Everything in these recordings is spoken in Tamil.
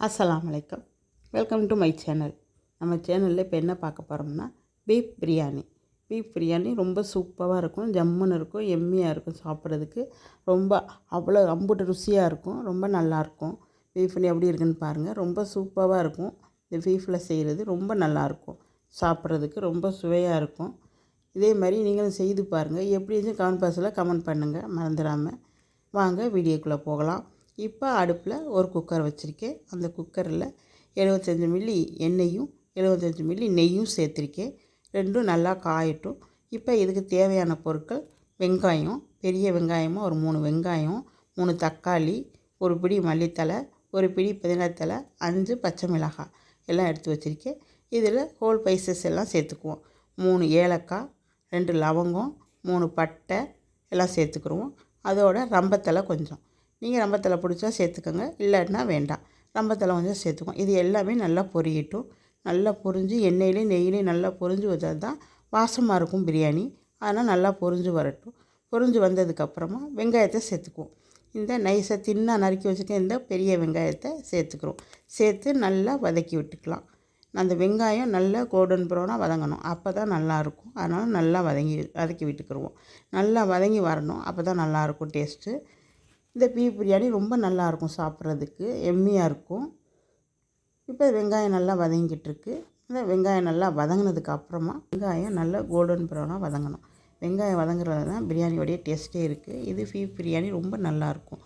அஸ்ஸலாமு அலைக்கம் வெல்கம் டு மை சேனல் நம்ம சேனலில் இப்போ என்ன பார்க்க போகிறோம்னா பீஃப் பிரியாணி பீஃப் பிரியாணி ரொம்ப சூப்பராக இருக்கும் ஜம்முன்னு இருக்கும் எம்மியாக இருக்கும் சாப்பிட்றதுக்கு. ரொம்ப அவ்வளோ அம்புட்டு ருசியாக இருக்கும் ரொம்ப நல்லாயிருக்கும் பீஃப்னு எப்படி இருக்குன்னு பாருங்கள் ரொம்ப சூப்பராக இருக்கும். இந்த பீஃபில் செய்கிறது ரொம்ப நல்லாயிருக்கும் சாப்பிட்றதுக்கு ரொம்ப சுவையாக இருக்கும். இதே மாதிரி நீங்களும் செய்து பாருங்கள் எப்படி இருந்துச்சு கமெண்ட் பாக்ஸில் கமெண்ட் பண்ணுங்கள் மறந்துடாமல் வாங்க வீடியோக்குள்ளே போகலாம். இப்போ அடுப்பில் ஒரு குக்கர் வச்சுருக்கேன். அந்த குக்கரில் எழுபத்தஞ்சி மில்லி எண்ணெயும் எழுபத்தஞ்சி மில்லி நெய்யும் சேர்த்துருக்கேன். ரெண்டும் நல்லா காயட்டும். இப்போ இதுக்கு தேவையான பொருட்கள் வெங்காயம் பெரிய வெங்காயமாக ஒரு மூணு வெங்காயம் மூணு தக்காளி ஒரு பிடி மல்லித்தலை ஒரு பிடி புதினத்தலை அஞ்சு பச்சை மிளகாய் எல்லாம் எடுத்து வச்சுருக்கேன். இதில் ஹோல் பைசஸ் எல்லாம் சேர்த்துக்குவோம். மூணு ஏலக்காய் ரெண்டு லவங்கம் மூணு பட்டை எல்லாம் சேர்த்துக்குருவோம். அதோட ரம்பத்தலை கொஞ்சம். நீங்கள் ரம்பத்தலை பிடிச்சா சேர்த்துக்கோங்க இல்லைன்னா வேண்டாம். ரம்பத்தலை கொஞ்சம் சேர்த்துக்குவோம் இது எல்லாமே நல்லா பொரியட்டும். நல்லா பொரிஞ்சு எண்ணெயிலையும் நெய்யிலையும் நல்லா பொரிஞ்சு வச்சால் தான் வாசமாக இருக்கும் பிரியாணி. அதனால் நல்லா பொரிஞ்சு வரட்டும். பொரிஞ்சு வந்ததுக்கப்புறமா வெங்காயத்தை சேர்த்துக்குவோம். இந்த நைஸை தின்னாக நறுக்கி வச்சுட்டு இந்த பெரிய வெங்காயத்தை சேர்த்துக்கிறோம். சேர்த்து நல்லா வதக்கி விட்டுக்கலாம். அந்த வெங்காயம் நல்லா கோல்டன் ப்ரௌனாக வதங்கணும். அப்போ தான் நல்லாயிருக்கும் அதனால் நல்லா வதங்கி வதக்கி விட்டுக்கிடுவோம் நல்லா வதங்கி வரணும். அப்போ தான் நல்லாயிருக்கும் டேஸ்ட்டு இந்த பீஃப் பிரியாணி ரொம்ப நல்லாயிருக்கும் சாப்பிட்றதுக்கு எம்மியாக இருக்கும். இப்போ வெங்காயம் நல்லா வதங்கிட்டுருக்கு. இந்த வெங்காயம் நல்லா வதங்கினதுக்கு அப்புறமா வெங்காயம் நல்லா கோல்டன் ப்ரௌனாக வதங்கணும். வெங்காயம் வதங்குறது தான் பிரியாணியோடைய டேஸ்ட்டே இருக்குது இது பீஃப் பிரியாணி ரொம்ப நல்லாயிருக்கும்.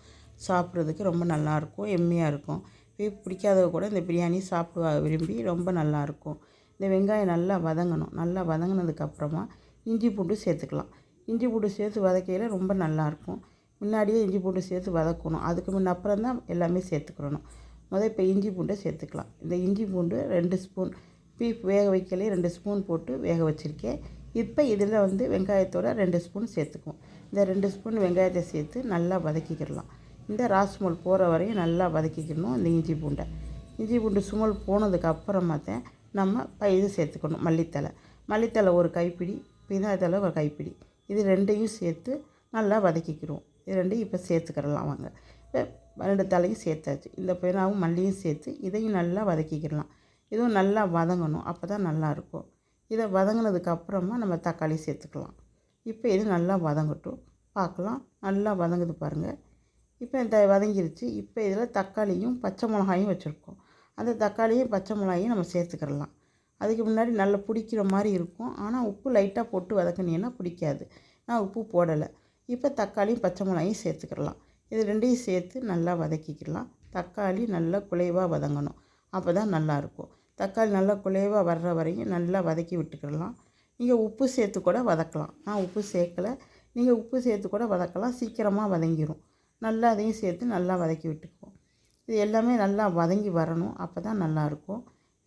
சாப்பிட்றதுக்கு ரொம்ப நல்லாயிருக்கும் எம்மியாக இருக்கும். பீஃப் பிடிக்காதவ கூட இந்த பிரியாணி சாப்பிடுவா விரும்பி ரொம்ப நல்லாயிருக்கும். இந்த வெங்காயம் நல்லா வதங்கணும். நல்லா வதங்கினதுக்கப்புறமா இஞ்சி பூண்டு சேர்த்துக்கலாம். இஞ்சி பூண்டு சேர்த்து வதக்கையில் ரொம்ப நல்லாயிருக்கும். முன்னாடியே இஞ்சி பூண்டு சேர்த்து வதக்கணும். அதுக்கு முன்ன அப்புறம் தான் எல்லாமே சேர்த்துக்கிறணும் முதல் இப்போ இஞ்சி பூண்டை சேர்த்துக்கலாம். இந்த இஞ்சி பூண்டு ரெண்டு ஸ்பூன் பீஃப் வேக வைக்கலே ரெண்டு ஸ்பூன் போட்டு வேக வச்சுருக்கேன். இப்போ இதில் வந்து வெங்காயத்தோட ரெண்டு ஸ்பூன் சேர்த்துக்குவோம். இந்த ரெண்டு ஸ்பூன் வெங்காயத்தை சேர்த்து நல்லா வதக்கிக்கிடலாம். இந்த ராஸ்மல் போகிற வரையும் நல்லா வதக்கிக்கணும் இந்த இஞ்சி பூண்டை. இஞ்சி பூண்டு சுமல் போனதுக்கு அப்புறமா தான் நம்ம ப இது சேர்த்துக்கணும் மல்லித்தலை மல்லித்தலை ஒரு கைப்பிடி பினாத்தலை ஒரு கைப்பிடி. இது ரெண்டையும் சேர்த்து நல்லா வதக்கிக்கிடுவோம். இது ரெண்டையும் இப்போ சேர்த்துக்கிடலாம் வாங்க. இப்போ ரெண்டு தலையும் சேர்த்தாச்சு. இந்த பினாவும் மல்லியும் சேர்த்து இதையும் நல்லா வதக்கிக்கிடலாம். இதுவும் நல்லா வதங்கணும். அப்போ தான் நல்லாயிருக்கும் இதை வதங்கினதுக்கப்புறமா நம்ம தக்காளி சேர்த்துக்கலாம். இப்போ இது நல்லா வதங்கட்டும். பார்க்கலாம். நல்லா வதங்குது பாருங்கள் இப்போ இந்த வதங்கிருச்சு. இப்போ இதில் தக்காளியும் பச்சை மிளகாயும் வச்சுருக்கோம். அந்த தக்காளியும் பச்சை மிளகாயும் நம்ம சேர்த்துக்கிடலாம். அதுக்கு முன்னாடி நல்லா பிடிக்கிற மாதிரி இருக்கும். ஆனால் உப்பு லைட்டாக போட்டு வதக்குனீங்கன்னா பிடிக்காது. நான் உப்பு போடலை. இப்போ தக்காளியும் பச்சை மிளகாயும் சேர்த்துக்கிடலாம். இது ரெண்டையும் சேர்த்து நல்லா வதக்கிக்கலாம் தக்காளி நல்லா குலைவாக வதங்கணும். அப்போ தான் நல்லாயிருக்கும். தக்காளி நல்லா குலைவாக வர்ற வரையும் நல்லா வதக்கி விட்டுக்கிடலாம். நீங்கள் உப்பு சேர்த்து கூட வதக்கலாம். நான் உப்பு சேர்க்கலை. நீங்கள் உப்பு சேர்த்து கூட வதக்கலாம். சீக்கிரமாக வதங்கிடும் நல்லா அதையும் சேர்த்து நல்லா வதக்கி விட்டுக்குவோம் இது எல்லாமே நல்லா வதங்கி வரணும். அப்போ தான் நல்லாயிருக்கும்.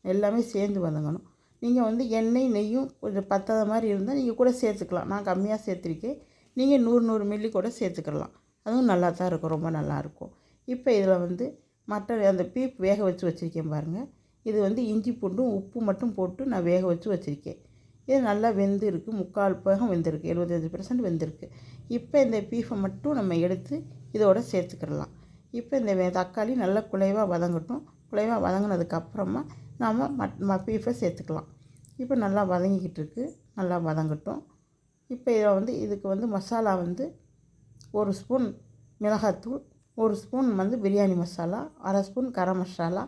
எல்லாமே சேர்ந்து வதங்கணும். நீங்கள் வந்து எண்ணெய் நெய்யும் கொஞ்சம் பத்தாத மாதிரி இருந்தால் நீங்கள் கூட சேர்த்துக்கலாம். நான் கம்மியாக சேர்த்துருக்கேன். நீங்கள் நூறு நூறு மில்லி கூட சேர்த்துக்கலாம். அதுவும் நல்லா தான் இருக்கும் ரொம்ப நல்லாயிருக்கும் இப்போ இதில் வந்து மட்டன் அந்த பீப் வேக வச்சு வச்சுருக்கேன் பாருங்கள் இது வந்து இஞ்சி பூண்டும் உப்பு மட்டும் போட்டு நான் வேக வச்சு வச்சுருக்கேன். இது நல்லா வெந்து இருக்குது முக்கால் பாகம் வெந்திருக்கு எழுபத்தஞ்சு பர்சன்ட் வெந்திருக்கு. இப்போ இந்த பீஃபை மட்டும் நம்ம எடுத்து இதோட சேர்த்துக்கிடலாம். இப்போ இந்த வே- தக்காளி நல்லா குலைவாக வதங்கட்டும். குலைவாக வதங்கினதுக்கப்புறமா நாம் மட் ம பீஃபை சேர்த்துக்கலாம். இப்போ நல்லா வதங்கிக்கிட்டு இருக்குது நல்லா வதங்கட்டும். இப்போ இதை வந்து இதுக்கு வந்து மசாலா வந்து ஒரு ஸ்பூன் மிளகாத்தூள் ஒரு ஸ்பூன் வந்து பிரியாணி மசாலா அரை ஸ்பூன் கரம் மசாலா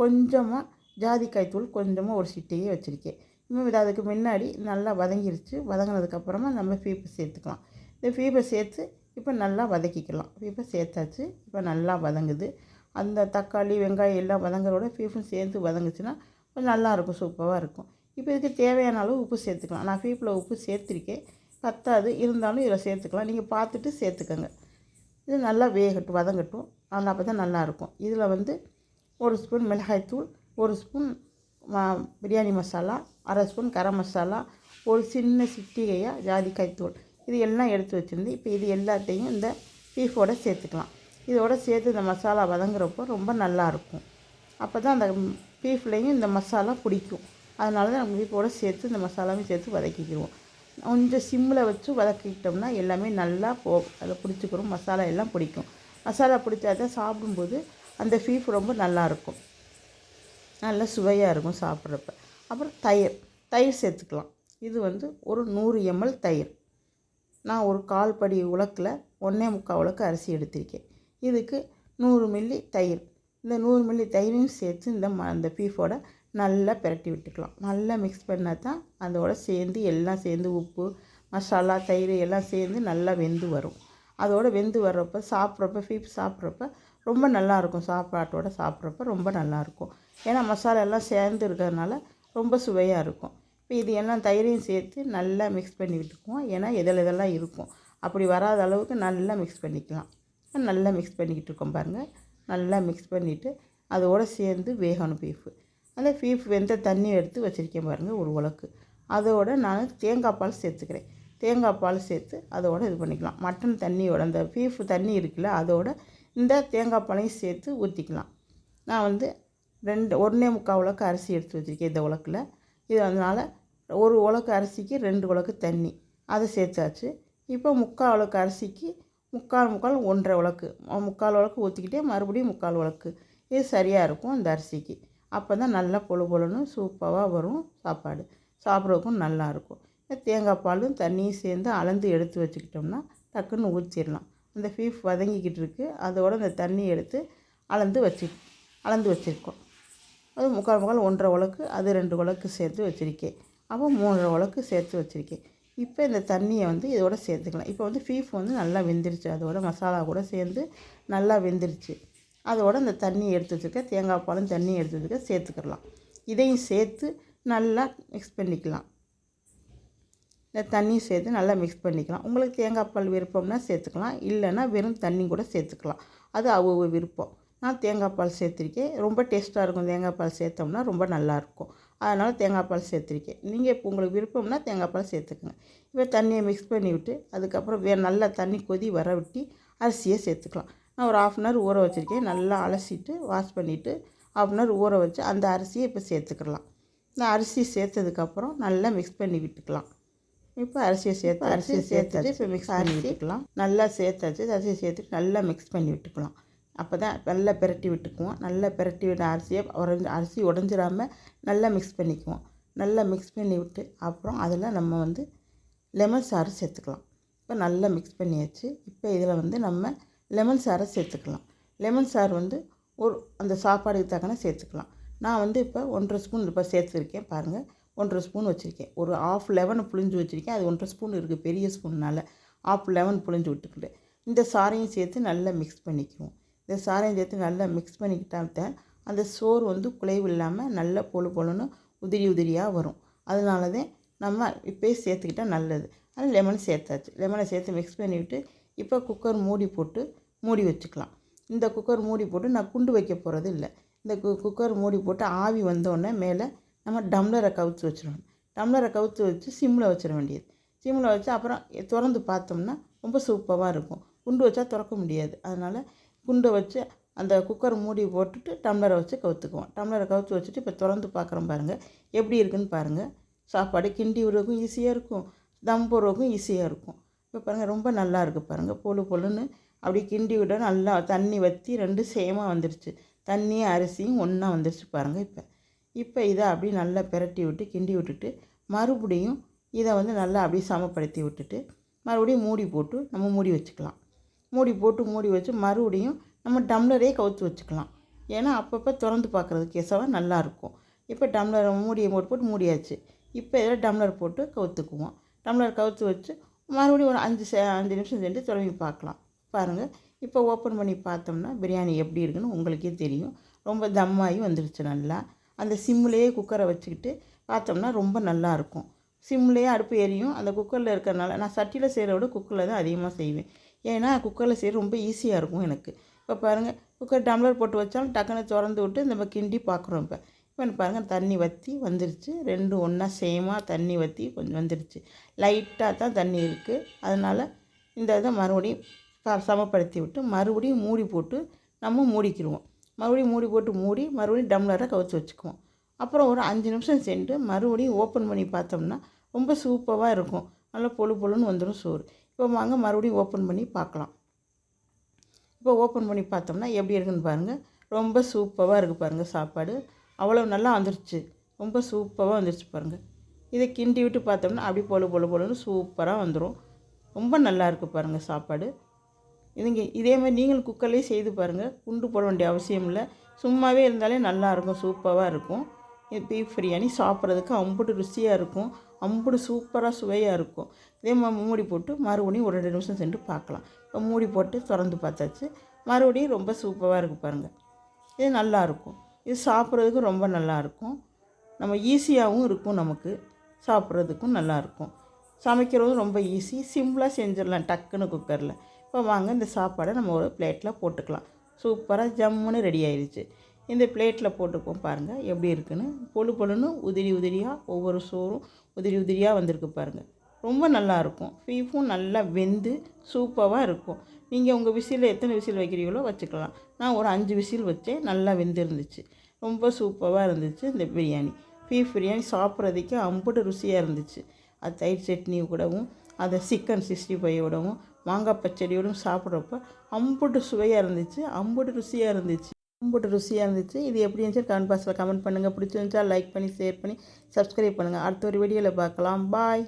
கொஞ்சமாக ஜாதிக்காய் தூள் கொஞ்சமாக ஒரு சிட்டையே வச்சுருக்கேன். இன்னும் இது அதுக்கு முன்னாடி நல்லா வதங்கிருச்சு. வதங்கினதுக்கப்புறமா நம்ம பீப்பை சேர்த்துக்கலாம். இந்த பீப்பை சேர்த்து இப்போ நல்லா வதக்கிக்கலாம். பீப்பை சேர்த்தாச்சு. இப்போ நல்லா வதங்குது. அந்த தக்காளி வெங்காயம் எல்லாம் வதங்குறோட பீஃபும் சேர்த்து வதங்குச்சுன்னா கொஞ்சம் நல்லாயிருக்கும் சூப்பராக இருக்கும். இப்போ இதுக்கு தேவையான அளவு உப்பு சேர்த்துக்கலாம். நான் பீப்பில் உப்பு சேர்த்துருக்கேன். பத்தாது. இருந்தாலும் இதில் சேர்த்துக்கலாம். நீங்கள் பார்த்துட்டு சேர்த்துக்கோங்க. இது நல்லா வேகட்டும் வதங்கட்டும். அதில் அப்போ தான் நல்லாயிருக்கும். இதில் வந்து ஒரு ஸ்பூன் மிளகாய்த்தூள் ஒரு ஸ்பூன் பிரியாணி மசாலா அரை ஸ்பூன் கரம் மசாலா ஒரு சின்ன சிட்டிகையாக ஜாதிக்காய் தூள். இது எல்லாம் எடுத்து வச்சுருந்து இப்போ இது எல்லாத்தையும் இந்த பீஃபோட சேர்த்துக்கலாம். இதோட சேர்த்து இந்த மசாலா வதங்குறப்போ ரொம்ப நல்லாயிருக்கும். அப்போ தான் அந்த பீஃப்லேயும் இந்த மசாலா பிடிக்கும். அதனால தான் நம்ம பீஃபோட சேர்த்து இந்த மசாலாவையும் சேர்த்து வதக்கிக்கிடுவோம் கொஞ்சம் சிம்மில் வச்சு வதக்கிக்கிட்டோம்னா எல்லாமே நல்லா போ அதில் பிடிச்சிக்கிறோம் மசாலா எல்லாம் பிடிக்கும். மசாலா பிடிச்சா தான் சாப்பிடும்போது அந்த ஃபீஃப் ரொம்ப நல்லாயிருக்கும் நல்ல சுவையாக இருக்கும் சாப்பிட்றப்ப. அப்புறம் தயிர். தயிர் சேர்த்துக்கலாம். இது வந்து ஒரு நூறு எம்எல் தயிர். நான் ஒரு கால் படி உலக்கில் ஒன்றே முக்கால் உலக்கு அரிசி எடுத்திருக்கேன். இதுக்கு நூறு மில்லி தயிர். இந்த நூறு மில்லி தயிரையும் சேர்த்து இந்த ம அந்த பீஃபோட நல்லா பிரட்டி விட்டுக்கலாம். நல்லா மிக்ஸ் பண்ணால் தான் அதோட சேர்ந்து எல்லாம் சேர்ந்து உப்பு மசாலா தயிர் எல்லாம் சேர்ந்து நல்லா வெந்து வரும். அதோட வெந்து வர்றப்ப சாப்பிட்றப்ப ஃபீப் சாப்பிட்றப்ப ரொம்ப நல்லாயிருக்கும். சாப்பாட்டோட சாப்பிட்றப்ப ரொம்ப நல்லாயிருக்கும். ஏன்னா மசாலா எல்லாம் சேர்ந்து இருக்கிறதுனால ரொம்ப சுவையாக இருக்கும். இப்போ இது எல்லாம் தயிரையும் சேர்த்து நல்லா மிக்ஸ் பண்ணி விட்டுக்குவோம். ஏன்னா எதில் இதெல்லாம் இருக்கும். அப்படி வராத அளவுக்கு நல்லா மிக்ஸ் பண்ணிக்கலாம். நல்லா மிக்ஸ் பண்ணிக்கிட்டு இருக்கோம் பாருங்கள் நல்லா மிக்ஸ் பண்ணிவிட்டு அதோடு சேர்ந்து வேகணும் பீஃபு அந்த பீஃப் வெந்த தண்ணி எடுத்து வச்சுருக்கேன் பாருங்கள் ஒரு உலக்கு. அதோடு நான் தேங்காய் பால் சேர்த்துக்கிறேன். தேங்காய் பால் சேர்த்து அதோடு இது பண்ணிக்கலாம். மட்டன் தண்ணியோட அந்த பீஃப் தண்ணி இருக்குல்ல அதோட இந்த தேங்காய் பாலையும் சேர்த்து ஊற்றிக்கலாம் நான் வந்து ரெண்டு ஒன்றே முக்கால் உலக்கு அரிசி எடுத்து வச்சுருக்கேன் இந்த உலக்கில். இது அதனால் ஒரு உலக்கு அரிசிக்கு ரெண்டு உலக்கு தண்ணி. அதை சேர்த்தாச்சு. இப்போ முக்கால் உலக்கு அரிசிக்கு முக்கால் முக்கால் ஒன்றரை உலக்கு. முக்கால் உலக்கு ஊற்றிக்கிட்டே மறுபடியும் முக்கால் உலக்கு. இது சரியாக இருக்கும் இந்த அரிசிக்கு. அப்போ தான் நல்லா பொழு பொழுன்னு சூப்பராக வரும் சாப்பாடு. சாப்பிட்றதுக்கும் நல்லாயிருக்கும் தேங்காய் பாலும் தண்ணியும் சேர்ந்து அளந்து எடுத்து வச்சுக்கிட்டோம்னா டக்குன்னு ஊற்றிடலாம் அந்த ஃபீஃப் வதங்கிக்கிட்டு இருக்குது அதோட அந்த தண்ணி எடுத்து அளந்து வச்சு அளந்து வச்சுருக்கோம். அது முக்கால் முக்கால் ஒன்றரை உலக்கு அது ரெண்டு உலக்கு சேர்த்து வச்சுருக்கேன். அப்போ மூன்றரை உலக்கு சேர்த்து வச்சுருக்கேன். இப்போ இந்த தண்ணியை வந்து இதோட சேர்த்துக்கலாம். இப்போ வந்து ஃபீஃப் வந்து நல்லா வெந்துருச்சு. அதோட மசாலா கூட சேர்ந்து நல்லா வெந்துருச்சு. அதோட இந்த தண்ணி எடுத்து வச்சுருக்க தேங்காய் பாலும் தண்ணி எடுத்து வச்சுக்க சேர்த்துக்கலாம் இதையும் சேர்த்து நல்லா மிக்ஸ் பண்ணிக்கலாம். இந்த தண்ணியும் சேர்த்து நல்லா மிக்ஸ் பண்ணிக்கலாம். உங்களுக்கு தேங்காய் பால் விருப்பம்னா சேர்த்துக்கலாம். இல்லைன்னா வெறும் தண்ணி கூட சேர்த்துக்கலாம். அது அவ்வளோ விருப்பம். நான் தேங்காய் பால் சேர்த்துருக்கேன். ரொம்ப டேஸ்ட்டாக இருக்கும் தேங்காய் பால் சேர்த்தோம்னா ரொம்ப நல்லாயிருக்கும் அதனால் தேங்காய் பால் சேர்த்துருக்கேன். நீங்கள் இப்போ உங்களுக்கு விருப்பம்னா தேங்காய் பால் சேர்த்துக்கோங்க. இப்போ தண்ணியை மிக்ஸ் பண்ணி விட்டு அதுக்கப்புறம் வே நல்லா தண்ணி கொதி வர விட்டு அரிசியை சேர்த்துக்கலாம். நான் ஒரு ஆஃப் அன் ஹவர் ஊற வச்சுருக்கேன். நல்லா அலசிட்டு வாஷ் பண்ணிவிட்டு ஆஃப் அன் ஹவர் ஊற வச்சு அந்த அரிசியை இப்போ சேர்த்துக்கலாம். இந்த அரிசி சேர்த்ததுக்கப்புறம் நல்லா மிக்ஸ் பண்ணி விட்டுக்கலாம். இப்போ அரிசியை சேர்த்து அரிசியை சேர்த்தாச்சு இப்போ மிக்ஸ் பண்ணி விட்டுக்கலாம். நல்லா சேர்த்தாச்சு. அரிசியை சேர்த்துட்டு நல்லா மிக்ஸ் பண்ணி விட்டுக்கலாம். அப்போ தான் நல்லா பிரட்டி விட்டுக்குவோம். நல்லா பிரட்டி விட்ட அரிசியை உடஞ்சி அரிசி உடஞ்சிடாமல் நல்லா மிக்ஸ் பண்ணிக்குவோம். நல்லா மிக்ஸ் பண்ணி விட்டு அப்புறம் அதில் நம்ம வந்து லெமன் சாறு சேர்த்துக்கலாம். இப்போ நல்லா மிக்ஸ் பண்ணியாச்சு. இப்போ இதில் வந்து நம்ம லெமன் சாறை சேர்த்துக்கலாம். லெமன் சாறு வந்து ஒரு அந்த சாப்பாடுக்கு தக்கன சேர்த்துக்கலாம். நான் வந்து இப்போ ஒன்றரை ஸ்பூன் இப்போ சேர்த்துருக்கேன் பாருங்கள் ஒன்றரை ஸ்பூன் வச்சுருக்கேன். ஒரு ஆஃப் லெவன் புளிஞ்சு வச்சுருக்கேன். அது ஒன்றரை ஸ்பூன் இருக்குது பெரிய ஸ்பூன்னால். ஆஃப் லெவன் புளிஞ்சு விட்டுக்கிட்டு. இந்த சாரையும் சேர்த்து நல்லா மிக்ஸ் பண்ணிக்குவோம். இந்த சாரையும் சேர்த்து நல்லா மிக்ஸ் பண்ணிக்கிட்டா அந்த சோறு வந்து குலைவு இல்லாமல் நல்லா பொழு பொழுன்னு உதிரி உதிரியாக வரும். அதனால தான் நம்ம இப்போயே சேர்த்துக்கிட்டால் நல்லது. அது லெமன் சேர்த்தாச்சு. லெமனை சேர்த்து மிக்ஸ் பண்ணிவிட்டு இப்போ குக்கர் மூடி போட்டு மூடி வச்சுக்கலாம். இந்த குக்கர் மூடி போட்டு நான் குண்டு வைக்க போகிறது இல்லை. இந்த கு குக்கர் மூடி போட்டு ஆவி வந்தோடனே மேலே நம்ம டம்ளரை கவுத்து வச்சிடணும். டம்ளரை கவுத்து வச்சு சிம்மில் வச்சிட வேண்டியது. சிம்மில் வச்சு அப்புறம் திறந்து பார்த்தோம்னா ரொம்ப சூப்பராக இருக்கும். குண்டு வச்சா திறக்க முடியாது. அதனால் குண்டை வச்சு அந்த குக்கர் மூடி போட்டுட்டு டம்ளரை வச்சு கவுத்துக்குவோம். டம்ளரை கவுத்து வச்சுட்டு இப்போ திறந்து பார்க்குறோம் பாருங்கள் எப்படி இருக்குன்னு பாருங்கள் சாப்பாடு கிண்டி விடுறதுக்கும் ஈஸியாக இருக்கும். தம் போடுறதுக்கும் ஈஸியாக இருக்கும். இப்போ பாருங்கள் ரொம்ப நல்லா இருக்குது பாருங்கள் பொழு பொழுன்னு அப்படி கிண்டி விட நல்லா தண்ணி வற்றி ரெண்டு சேமாக வந்துருச்சு. தண்ணியும் அரிசியும் ஒன்றா வந்துருச்சு பாருங்கள் இப்போ. இப்போ இதை அப்படியே நல்லா பிரட்டி விட்டு கிண்டி விட்டுட்டு மறுபடியும் இதை வந்து நல்லா அப்படியே சமப்படுத்தி விட்டுட்டு மறுபடியும் மூடி போட்டு நம்ம மூடி வச்சுக்கலாம். மூடி போட்டு மூடி வச்சு மறுபடியும் நம்ம டம்ளரே கவுத்து வச்சுக்கலாம். ஏன்னா அப்பப்போ திறந்து பார்க்குறதுக்கு எசவாக நல்லாயிருக்கும் இப்போ டம்ளர் மூடியை போட்டு போட்டு மூடியாச்சு. இப்போ இதில் டம்ளர் போட்டு கவுத்துக்குவோம். டம்ளர் கவுத்து வச்சு மறுபடியும் ஒரு அஞ்சு அஞ்சு நிமிஷம் சென்று தொடங்கி பார்க்கலாம். பாருங்கள் இப்போ ஓப்பன் பண்ணி பார்த்தோம்னா பிரியாணி எப்படி இருக்குன்னு உங்களுக்கே தெரியும். ரொம்ப தம்மாகி வந்துடுச்சு நல்லா. அந்த சிம்லேயே குக்கரை வச்சுக்கிட்டு பார்த்தோம்னா ரொம்ப நல்லாயிருக்கும் சிம்லேயே அடுப்பு எரியும். அந்த குக்கரில் இருக்கிறனால நான் சட்டியில் செய்கிறத விட குக்கரில் தான் அதிகமாக செய்வேன். ஏன்னா குக்கரில் செய்ய ரொம்ப ஈஸியாக இருக்கும் எனக்கு. இப்போ பாருங்கள் குக்கர் டம்ளர் போட்டு வச்சாலும் டக்குன்னு திறந்து விட்டு நம்ம கிண்டி பார்க்குறோம் இப்போ. இப்போ பாருங்கள் தண்ணி வற்றி வந்துருச்சு. ரெண்டும் ஒன்றா சேமாக தண்ணி வற்றி கொஞ்சம் வந்துருச்சு. லைட்டாக தான் தண்ணி இருக்குது அதனால் இந்த இதை மறுபடியும் சமப்படுத்தி விட்டு மறுபடியும் மூடி போட்டு நம்ம மூடிக்கிடுவோம். மறுபடியும் மூடி போட்டு மூடி மறுபடியும் டம்ளரை கவுத்து வச்சுக்குவோம். அப்புறம் ஒரு அஞ்சு நிமிஷம் சென்று மறுபடியும் ஓப்பன் பண்ணி பார்த்தோம்னா ரொம்ப சூப்பராக இருக்கும். நல்லா பொழு பொழுன்னு வந்துடும் சோறு. இப்போ வாங்க மறுபடியும் ஓப்பன் பண்ணி பார்க்கலாம். இப்போ ஓப்பன் பண்ணி பார்த்தோம்னா எப்படி இருக்குன்னு பாருங்கள் ரொம்ப சூப்பராக இருக்குது பாருங்கள் சாப்பாடு. அவ்வளோ நல்லா வந்துருச்சு. ரொம்ப சூப்பராக வந்துருச்சு பாருங்கள் இதை கிண்டி விட்டு பார்த்தோம்னா அப்படி பொழு பொழு பொழுன்னு சூப்பராக வந்துடும் ரொம்ப நல்லா இருக்குது பாருங்கள் சாப்பாடு. இதுங்க இதே மாதிரி நீங்களும் குக்கர்லேயே செய்து பாருங்கள் குண்டு போட வேண்டிய அவசியம் இல்லை. சும்மாவே இருந்தாலே நல்லாயிருக்கும் சூப்பராக இருக்கும். இது பீஃப் பிரியாணி சாப்பிட்றதுக்கு அம்புட்டு ருசியாக இருக்கும். அம்புட்டு சூப்பராக சுவையாக இருக்கும். இதே மாதிரி மூடி போட்டு மறுபடியும் ஒரு ரெண்டு நிமிஷம் சென்று பார்க்கலாம். இப்போ மூடி போட்டு திறந்து பார்த்தாச்சு. மறுபடியும் ரொம்ப சூப்பராக இருக்குது பாருங்கள் இது நல்லாயிருக்கும் இது சாப்பிட்றதுக்கு ரொம்ப நல்லா இருக்கும். நம்ம ஈஸியாகவும் இருக்கும் நமக்கு. சாப்பிட்றதுக்கும் நல்லாயிருக்கும் சமைக்கிறதும் ரொம்ப ஈஸி சிம்பிளாக செஞ்சிடலாம் டக்குன்னு குக்கரில் இப்போ வாங்க இந்த சாப்பாடை நம்ம ஒரு பிளேட்டில் போட்டுக்கலாம். சூப்பராக ஜம்முன்னு ரெடி ஆயிடுச்சு இந்த பிளேட்டில் போட்டுப்போம் பாருங்கள் எப்படி இருக்குன்னு. பொழு பொழுன்னு உதிரி உதிரியாக ஒவ்வொரு சோறும் உதிரி உதிரியாக வந்திருக்கு பாருங்கள் ரொம்ப நல்லாயிருக்கும் பீஃபும் நல்லா வெந்து சூப்பராக இருக்கும். நீங்கள் உங்கள் விசிலில் எத்தனை விசில் வைக்கிறீங்களோ வச்சுக்கலாம். நான் ஒரு அஞ்சு விசில் வச்சேன் நல்லா வெந்திருந்துச்சு. ரொம்ப சூப்பராக இருந்துச்சு இந்த பிரியாணி. பீஃப் பிரியாணி சாப்பிட்றதுக்கே அம்புட்டு ருசியாக இருந்துச்சு. அது தயிர் சட்னி கூடவும் அதை சிக்கன் சிக்ஸ்டி ஃபைவோடவும் மாங்காய் பச்சடியோடும் சாப்பிட்றப்ப அம்புட்டு சுவையாக இருந்துச்சு அம்புட்டு ருசியாக இருந்துச்சு. அம்புட்டு ருசியாக இருந்துச்சு. இது எப்படி இருந்துச்சு கமெண்ட் பாக்ஸில் கமெண்ட் பண்ணுங்கள் பிடிச்சிருந்துச்சா லைக் பண்ணி ஷேர் பண்ணி சப்ஸ்கிரைப் பண்ணுங்கள் அடுத்த ஒரு வீடியோவில் பார்க்கலாம். பாய்